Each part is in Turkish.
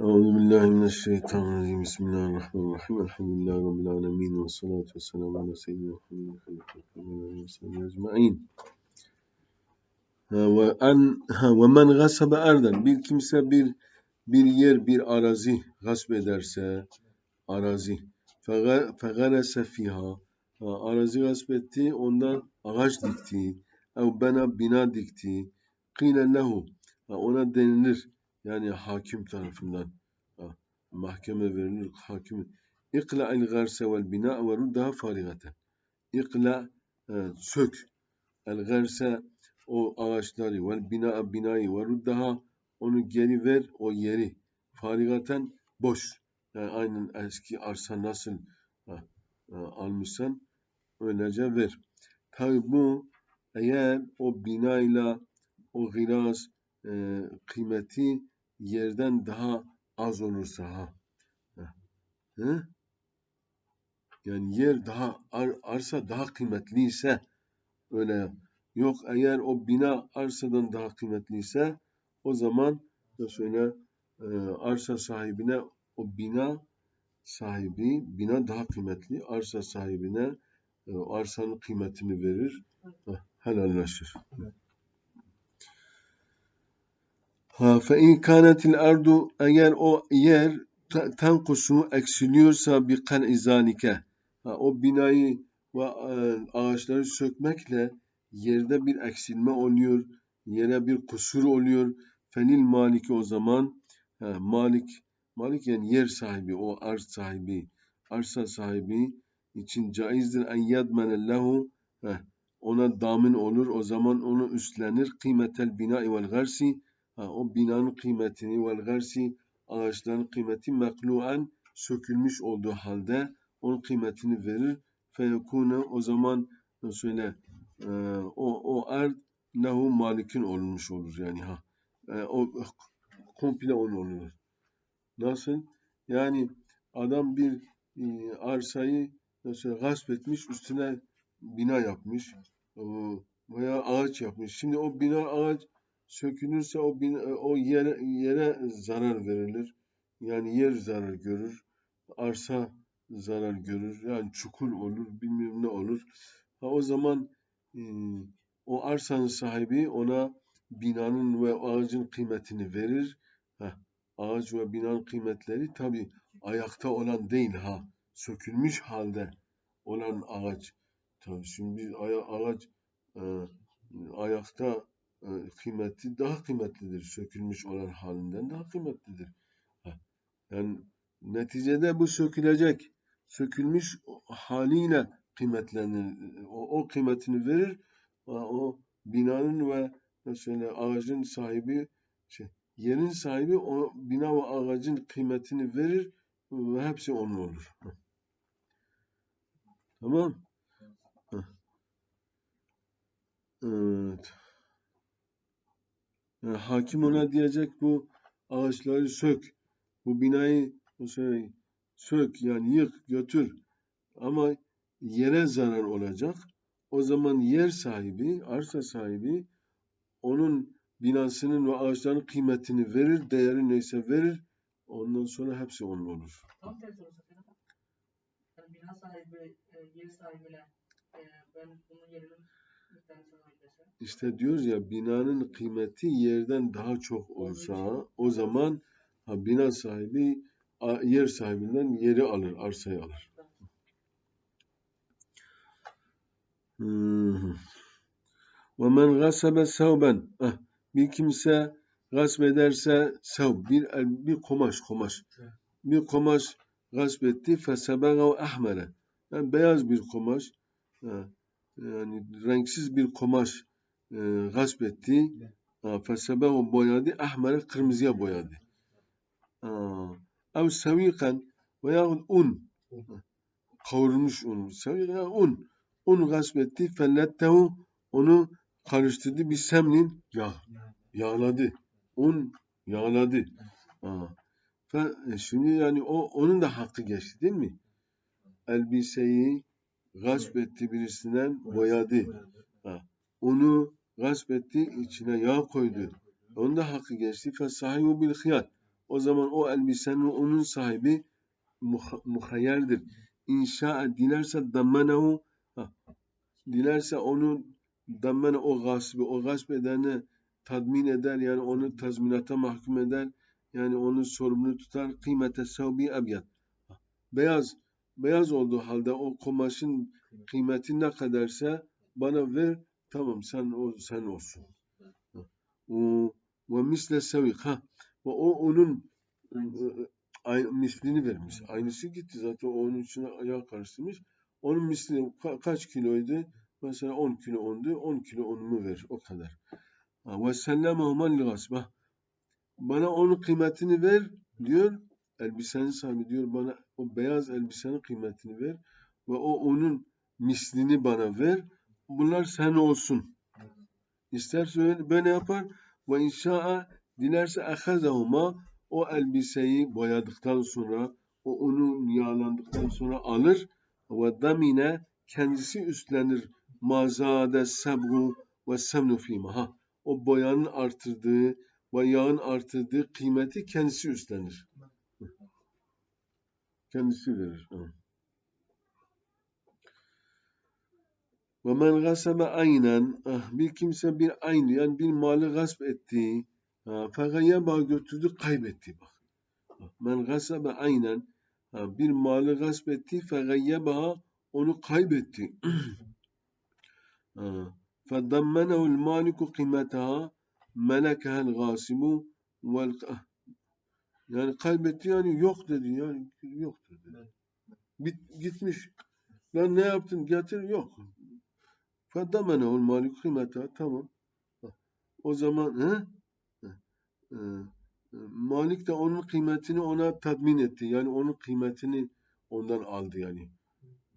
Euzu billahi mineşşeytanirracim. Bismillahirrahmanirrahim. Elhamdülillahi rabbil alamin. Ve salatu vesselam ala seyyidina Muhammedin ve ecmaîn. Ve en ve men gasabe erden bir kimse bir bir yer bir arazi gasp ederse arazi fegarese fiha. Arazi gasp etti ondan ağaç dikti. Ev bana bina dikti. Kıyne lehu. Ona denilir yani hakim tarafından mahkeme verilir hakim ikla el garse vel bina ve ruddaha farigate ikla e, sök. El garse o ağaçları vel bina binayı ve ruddaha onu geri ver o yeri. Farigaten boş. Yani aynen eski arsa nasıl e, almışsan öylece ver. Tabi bu eğer o binayla o giraz e, kıymeti yerden daha az olursa ha. Hı? Yani yer daha ar, arsa daha kıymetliyse öyle yap. Yok eğer o bina arsadan daha kıymetliyse o zaman da söyle e, arsa sahibine o bina sahibi bina daha kıymetli arsa sahibine e, arsanın kıymetini verir helallaşır. Ha fe in kanetil ardu eğer o yer te- tenkusu eksiliyorsa bir kan izalike ha, o binayı ve e, ağaçları sökmekle yerde bir eksilme oluyor, yere bir kusur oluyor. Fenil maliki o zaman malik malik yani yer sahibi, o arz sahibi, arsa sahibi için caizdir en yadmene lehu ona damin olur. O zaman onu üstlenir. Kıymetel bina vel garsi o binanın kıymetini vel garsi ağaçların kıymeti mekluen sökülmüş olduğu halde onun kıymetini verir. Feyekune o zaman söyle e, o o er lehu malikin olmuş olur yani ha. E, o komple onun olur. Nasıl? Yani adam bir e, arsayı mesela gasp etmiş, üstüne bina yapmış e, veya ağaç yapmış. Şimdi o bina ağaç sökülürse o bina, o yere, yere zarar verilir. Yani yer zarar görür. Arsa zarar görür. Yani çukur olur, bilmem ne olur. Ha, o zaman e, o arsanın sahibi ona binanın ve ağacın kıymetini verir. Ha, ağaç ve binanın kıymetleri tabi ayakta olan değil ha. Sökülmüş halde olan ağaç. Tabii şimdi bir ağaç e, ayakta e, kıymeti daha kıymetlidir. Sökülmüş olan halinden daha kıymetlidir. Yani neticede bu sökülecek. Sökülmüş haliyle kıymetlenir. O, o kıymetini verir. O binanın ve mesela ağacın sahibi şey, yerin sahibi o bina ve ağacın kıymetini verir ve hepsi onun olur. Tamam. Evet. Hakim ona diyecek bu ağaçları sök. Bu binayı mesela sök yani yık götür. Ama yere zarar olacak. O zaman yer sahibi, arsa sahibi onun binasının ve ağaçların kıymetini verir, değeri neyse verir. Ondan sonra hepsi onun olur. Tam tersi olsa. Yani bina sahibi, e, yer sahibine e, ben bunun yerinin İşte diyoruz ya binanın kıymeti yerden daha çok olsa o zaman ha, bina sahibi yer sahibinden yeri alır, arsayı alır. Hmm. Gasebe sevben. Ah, bir kimse gasp ederse sev bir bir kumaş kumaş. Bir kumaş gasp etti fesebegav ahmere. Yani beyaz bir kumaş ha, yani renksiz bir kumaş e, gasp etti. Ha, fesebegav boyadı ahmere kırmızıya boyadı. Ev seviken veya un kavrulmuş un. Sevik yani un. Un gasp etti. Fellettehu onu karıştırdı bir semnin yağ. Yağladı. Un yağladı. Fe, e, şimdi yani o onun da hakkı geçti değil mi? Elbiseyi gasp etti birisinden boyadı. Onu gasp etti içine yağ koydu. Onun da hakkı geçti. Fe sahibu bil hiyar. o zaman o elbisenin onun sahibi muha- muhayyerdir. İnşa dilerse dammenehu ha, dilerse onu dammene o gasbi o gasp edeni tadmin eder yani onu tazminata mahkum eder yani onu sorumlu tutar kıymete sevbi ebyad beyaz beyaz olduğu halde o kumaşın kıymeti ne kadarsa bana ver tamam sen o sen olsun. O ve misle sevik ha ve o onun e, ay, mislini vermiş. Aynısı gitti zaten onun içine ayağı karıştırmış. Onun misli ka- kaç kiloydu? Mesela 10 kilo ondu. 10 kilo onumu ver. O kadar. Ve sellemehuma li gasbah. Bana onun kıymetini ver diyor. Elbisenin sahibi diyor bana o beyaz elbisenin kıymetini ver. Ve o onun mislini bana ver. Bunlar sen olsun. İsterse öyle- böyle yapar. Ve inşaa dilerse ehazahuma o elbiseyi boyadıktan sonra o onu yağlandıktan sonra alır ve damine kendisi üstlenir mazade sebgu ve semnu fîmâ. Ha, o boyanın artırdığı ve yağın artırdığı kıymeti kendisi üstlenir. Kendisi verir. Ha. Ve men gasebe aynen ah, bir kimse bir aynı yani bir malı gasp etti. Ha, Fegayyeba götürdü kaybetti bak. Men gasebe aynen ha, bir malı gasp etti. Fegayyeba onu kaybetti. Ha, فَدَمَّنَهُ الْمَالِكُ قِيمَتَهَا مَلَكَهَا الْغَاسِبُ وَالْ yani kaybetti yani yok dedi yani yoktur dedi. Bit, gitmiş. Lan ne yaptın? Getir yok. Fedamene ol mali kıymeta tamam. O zaman he? Ee, e, malik de onun kıymetini ona tadmin etti. Yani onun kıymetini ondan aldı yani.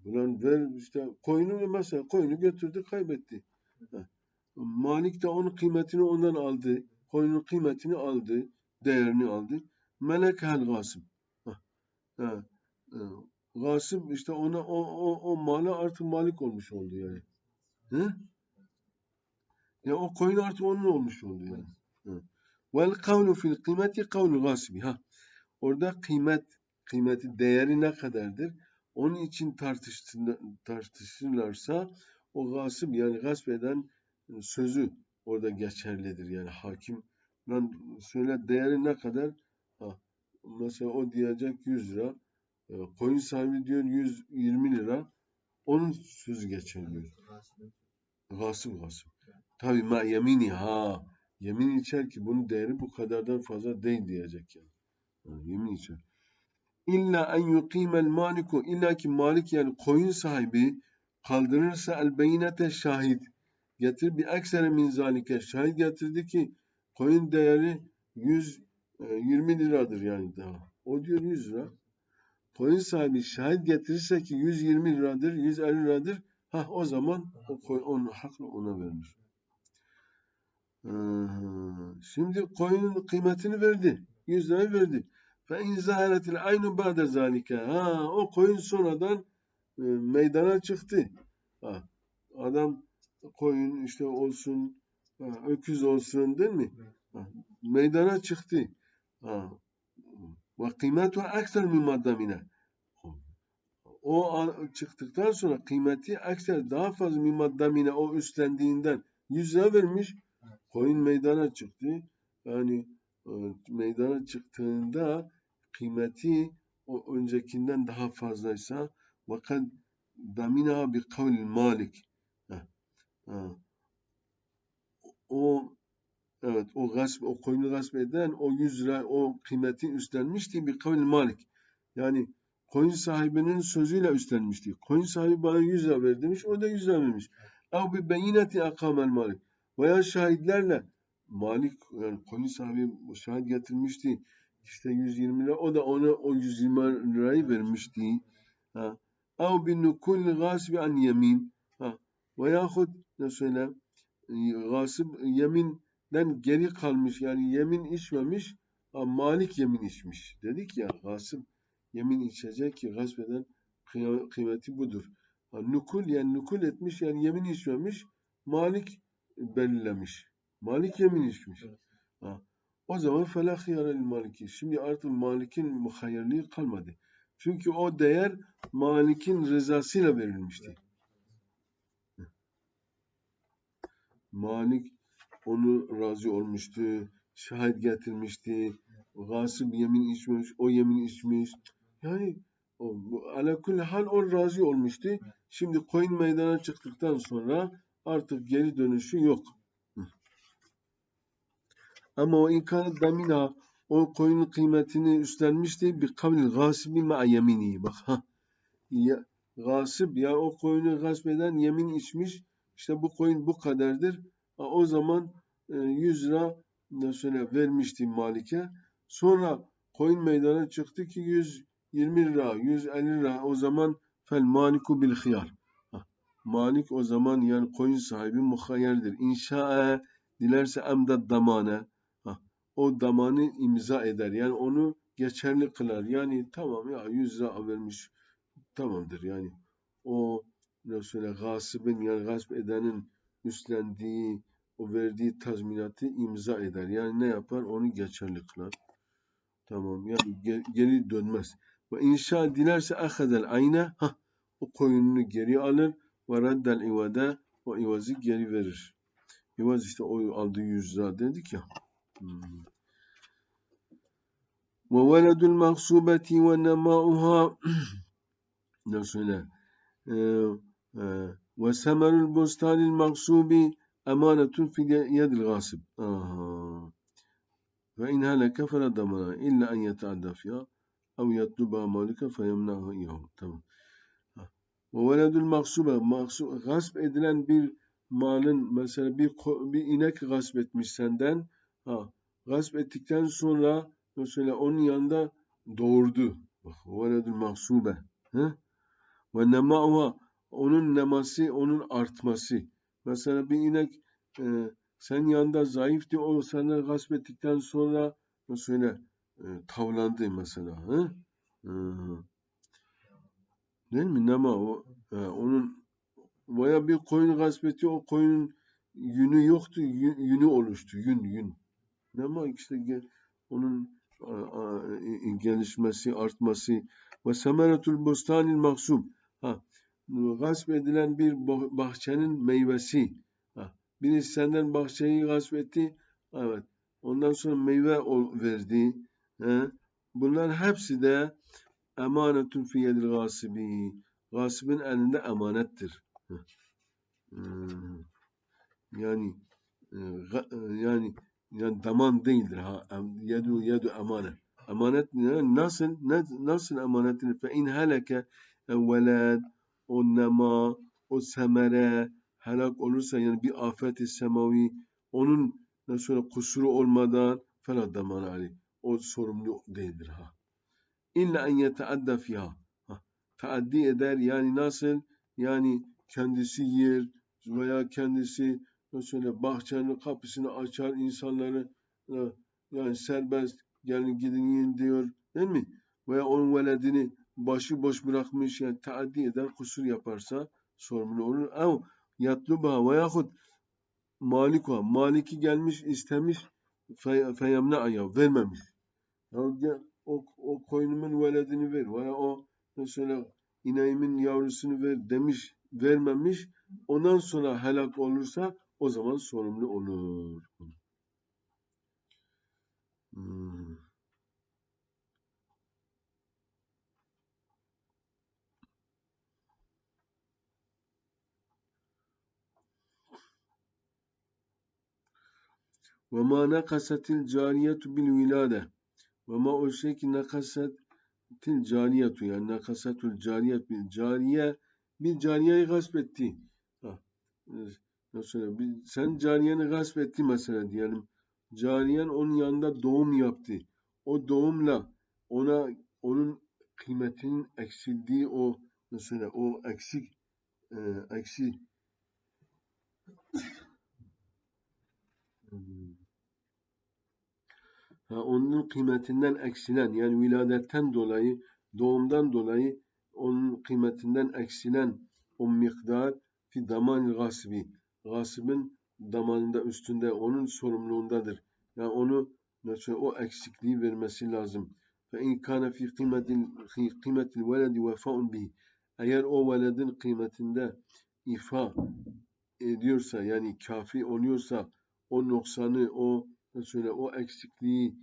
Ulan ver işte koyunu mesela koyunu götürdü kaybetti. Malik de onun kıymetini ondan aldı. Koyunun kıymetini aldı. Değerini aldı. Melek hel gasım. Ha. Ha. Gasım işte ona o, o, o mala artık malik olmuş oldu yani. He? Ya o koyun artık onun olmuş oldu yani. Hı. Vel kavlu fil kıymeti kavlu gasibi. Ha. Orada kıymet, kıymeti, değeri ne kadardır? Onun için tartışırlarsa o gasip yani gasp eden sözü orada geçerlidir. Yani hakim lan söyle değeri ne kadar? Mesela o diyecek 100 lira. E, Koyun sahibi diyor 120 lira. Onun sözü geçerli. Gasip gasip. Tabii ma yemini ha. Yemin içer ki bunun değeri bu kadardan fazla değil diyecek yani. Ha, yemin içer. İlla en yuqimel maliku illa ki malik yani koyun sahibi kaldırırsa el beyinete şahit getir bir eksere min zalike şahit getirdi ki koyun değeri 120 liradır yani daha. O diyor 100 lira. Koyun sahibi şahit getirirse ki 120 liradır, 150 liradır. Ha o zaman o koyun onun hakkı ona verilir. Ee, Şimdi koyunun kıymetini verdi. 100 lira verdi. Fe in zaharetil aynu ba'de zalike. Ha o koyun sonradan e, meydana çıktı. Ha, adam koyun işte olsun, ha, öküz olsun değil mi? Ha, meydana çıktı. Ve kıymetu ekser min maddamine. O an- çıktıktan sonra kıymeti ekser daha fazla min maddamine o üstlendiğinden 100 lira vermiş. Koyun meydana çıktı. Yani meydana çıktığında kıymeti o öncekinden daha fazlaysa vakat damina bi kavlil malik. O evet o gasp o koyunu gasp eden o 100 lira o kıymeti üstlenmişti bir kavlil malik. Yani koyun sahibinin sözüyle üstlenmişti. Koyun sahibi bana 100 lira ver demiş. O da 100 lira vermiş. Ev bi beyineti akamel malik. Veya şahitlerle Malik yani koyun sahibi şahit getirmişti. İşte 120 lira. O da ona o 120 lirayı vermişti. Ha. Ev bin nukul gasbi an yemin. Ha. Veyahut ne söyle gasip yeminden geri kalmış. Yani yemin içmemiş. Ha, Malik yemin içmiş. Dedik ya gasip yemin içecek ki gasp eden kıy- kıymeti budur. Ha, nukul yani nukul etmiş yani yemin içmemiş. Malik belirlemiş. Malik yemin içmiş. Ha. O zaman fela hıyarel maliki. Şimdi artık malikin muhayyerliği kalmadı. Çünkü o değer malikin rızasıyla verilmişti. Malik onu razı olmuştu. Şahit getirmişti. Gasip yemin içmiş. O yemin içmiş. Yani o, bu, ala kulli hal o razı olmuştu. Şimdi koyun meydana çıktıktan sonra artık geri dönüşü yok. Ama o inkar damina o koyunun kıymetini üstlenmişti. Bir kavli gasibi ma yemini. Bak ha. Ya, gasip ya o koyunu gasp eden yemin içmiş. İşte bu koyun bu kadardır. O zaman e, 100 lira mesela vermişti Malik'e. Sonra koyun meydana çıktı ki 120 lira, 150 lira. O zaman fel maliku bil hıyar. Malik o zaman yani koyun sahibi muhayyerdir. İnşa'a dilerse emdad damane. O damanı imza eder. Yani onu geçerli kılar. Yani tamam ya 100 lira vermiş. Tamamdır yani. O mesela gasibin yani gasp edenin üstlendiği o verdiği tazminatı imza eder. Yani ne yapar? Onu geçerli kılar. Tamam. Yani ge- geri dönmez. Ve inşa dilerse ahadel ayna ha o koyununu geri alır ve raddel ivade o ivazı geri verir. İvaz işte o aldığı 100 lira dedik ya. Hmm. Ve veledul maksubeti ve nemauha nasıl öyle? Ee, e, ve semerul bostanil maksubi emanetun fi yedil gasib. Aha. Ve in heleke fela damana illa en yeta'adda fiha ev yatluba malika feyemnahu iyahu. Tamam. Ve veledul maksube, maksu, gasp edilen bir malın mesela bir bir inek gasp etmiş senden. Ha. Gasp ettikten sonra mesela onun yanında doğurdu. Bak, veledul maksube. Ve nemauha onun neması, onun artması. Mesela bir inek e, sen yanında zayıftı, o senden gasp ettikten sonra mesela e, tavlandı mesela. Hı? Hı. Değil mi? Nema o, e, onun veya bir koyun gasp etti, o koyunun yünü yoktu, yün, yünü oluştu, yün, yün. Nema işte onun e, gelişmesi, artması ve semeretul bostanil maksum. Ha, gasp edilen bir bah- bahçenin meyvesi. Birisi senden bahçeyi gasp etti. Evet. Ondan sonra meyve verdi. Bunlar hepsi de emanetun fi yedil gasibi. Gasibin elinde emanettir. Hmm. Yani e, e, yani yani daman değildir ha. Yedu yedu emanet. Emanet ne? Nasıl nasıl emanetini fe in heleke evvelad o nema o semere helak olursa yani bir afet-i semavi onun nasıl söyle kusuru olmadan fela daman ali. O sorumlu değildir ha. İlla en yeteadda fiha. Ha, Taaddi eder yani nasıl? Yani kendisi yer veya kendisi mesela bahçenin kapısını açar insanları e, yani serbest gelin gidin diyor değil mi? Veya onun veledini başıboş bırakmış yani taaddi eder kusur yaparsa sorumlu olur. Ama yatluba veyahut malika maliki gelmiş istemiş fe, feyemne aya vermemiş. Ya o, o koyunumun veledini ver veya o mesela ineğimin yavrusunu ver demiş vermemiş ondan sonra helak olursa o zaman sorumlu olur. Hmm. Ve ma nakasatil cariyetu bil vilade. Ve ma o şey ki nakasatil cariyetu yani nakasatul cariyet bil cariye bir cariyeyi gasp etti. Ha. Mesela bir, sen cariyeni gasp etti mesela diyelim. Cariyen onun yanında doğum yaptı. O doğumla ona onun kıymetinin eksildiği o mesela o eksik e, eksi onun kıymetinden eksilen yani viladetten dolayı doğumdan dolayı onun kıymetinden eksilen o miktar fi daman gasbi gasibin damanında üstünde onun sorumluluğundadır. Yani onu mesela o eksikliği vermesi lazım. Fe in kana fi kıymetil kıymetil veledi vefa'un bihi. Eğer o veledin kıymetinde ifa ediyorsa yani kafi oluyorsa o noksanı o mesela o eksikliği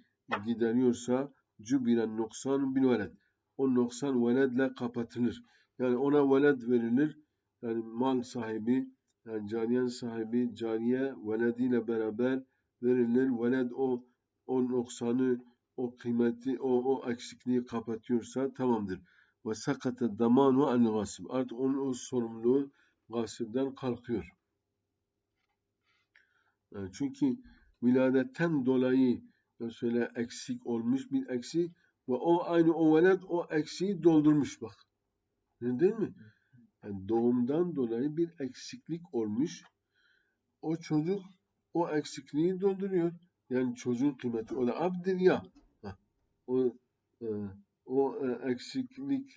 gideriyorsa cübiren noksan bil veled. O noksan veledle kapatılır. Yani ona veled verilir. Yani mal sahibi, yani cariyen sahibi, cariye velediyle beraber verilir. Veled o o noksanı, o kıymeti, o, o eksikliği kapatıyorsa tamamdır. Ve sakate damanu an gasib. Artık onun o sorumluluğu gasipten kalkıyor. Yani çünkü viladetten dolayı mesela eksik olmuş bir eksik ve o aynı o veled o eksiği doldurmuş bak. Değil mi? Yani doğumdan dolayı bir eksiklik olmuş. O çocuk o eksikliği dolduruyor. Yani çocuğun kıymeti. O da abdir ya. O, e, o e, eksiklik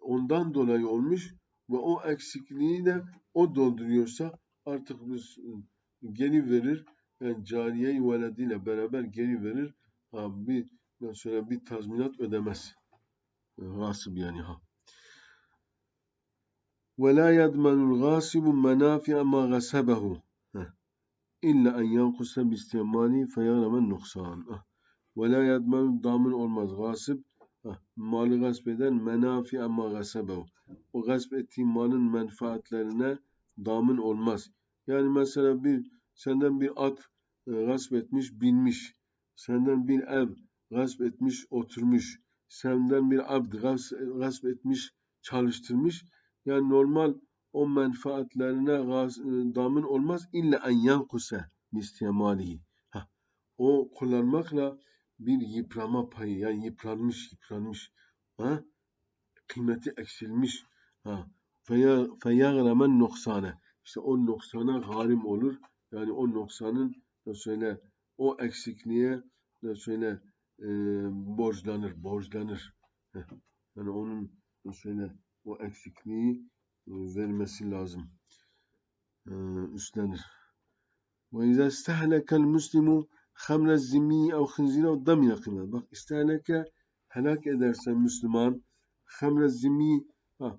ondan dolayı olmuş ve o eksikliği de o dolduruyorsa artık biz e, geri verir Yani cariye velediyle beraber geri verir. Ha, bir mesela bir tazminat ödemez. Gasip yani ha. ولا يضمن الغاصب منافع ما غصبه إلا أن ينقص باستعماله فيغرم النقصان ولا يضمن ضامن olmaz gasip malı gasp eden menafi ama gasabehu o gasp ettiği malın menfaatlerine damın olmaz. Yani mesela bir senden bir at e, gasp etmiş binmiş. Senden bir ev gasp etmiş oturmuş. Senden bir abd gasp etmiş çalıştırmış. Yani normal o menfaatlerine damın olmaz illa en yankuse mistemalihi. O kullanmakla bir yıprama payı yani yıpranmış yıpranmış ha? kıymeti eksilmiş ha feyagramen noksane işte o noksana garim olur yani o noksanın söyle o eksikliğe söyle e, borçlanır borçlanır. Yani onun söyle o eksikliği e, vermesi lazım. E, üstlenir. Ve izâ stehlekel muslimu hamle zimmi ev hınzire damine kıymet. Bak isteneke helak ederse Müslüman hamle zimmi ha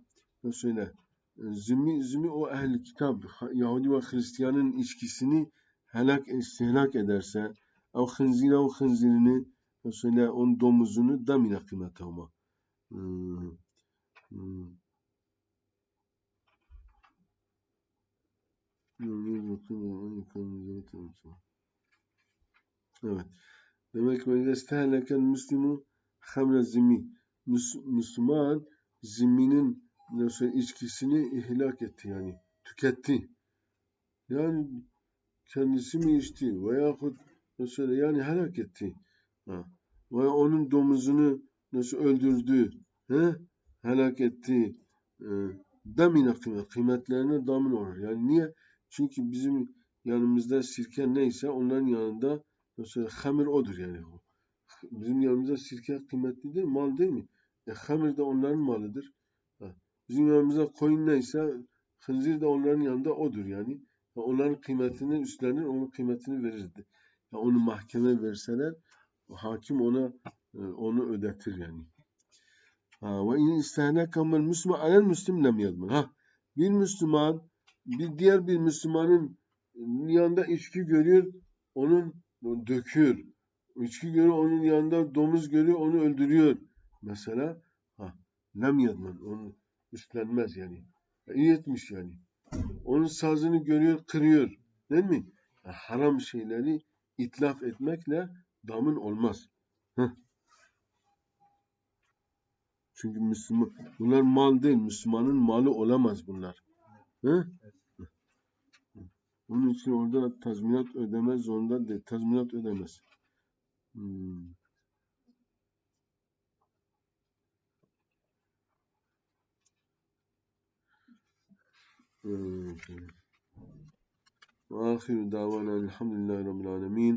söyle zimmi zimmi o ehli kitap Yahudi ve Hristiyanın içkisini helak istihlak ederse ev hınzire o hınzirini söyle onun domuzunu damine kıymet ama hmm. Hmm. Evet. Demek ve istehleken müslimu hamle zimmi. Müslüman zimminin nasıl içkisini ihlak etti yani tüketti. Yani kendisi mi içti veyahut mesela yani helak etti. Ha. Ve onun domuzunu nasıl öldürdü, he? helak etti. E, damine kıymet, kıymetlerine damin olur. Yani niye? Çünkü bizim yanımızda sirke neyse onların yanında mesela hamir odur yani. Bizim yanımızda sirke kıymetli değil mal değil mi? E, hamir de onların malıdır. Ha. Bizim yanımızda koyun neyse hınzir de onların yanında odur yani. Ya onların kıymetini üstlenir, onun kıymetini verirdi. Ya onu mahkeme verseler hakim ona e, onu ödetir yani. Ve in istehnekemel müslüman alel müslim lem yadman. Ha, bir Müslüman bir diğer bir Müslümanın yanında içki görüyor, onun döküyor. İçki görüyor, onun yanında domuz görüyor, onu öldürüyor. Mesela ha, lem yadman, onu üstlenmez yani. İyi etmiş yani. Onun sazını görüyor, kırıyor. Değil mi? Haram şeyleri itlaf etmekle damın olmaz. Heh. Çünkü Müslüman, bunlar mal değil, Müslümanın malı olamaz bunlar. Onun için orada tazminat ödemez zorunda değil. Tazminat ödemez. Hmm. وآخر دعوانا الحمد لله رب العالمين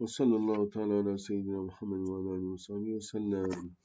وصلى الله تعالى على سيدنا محمد وعلى آله وصحبه وسلم.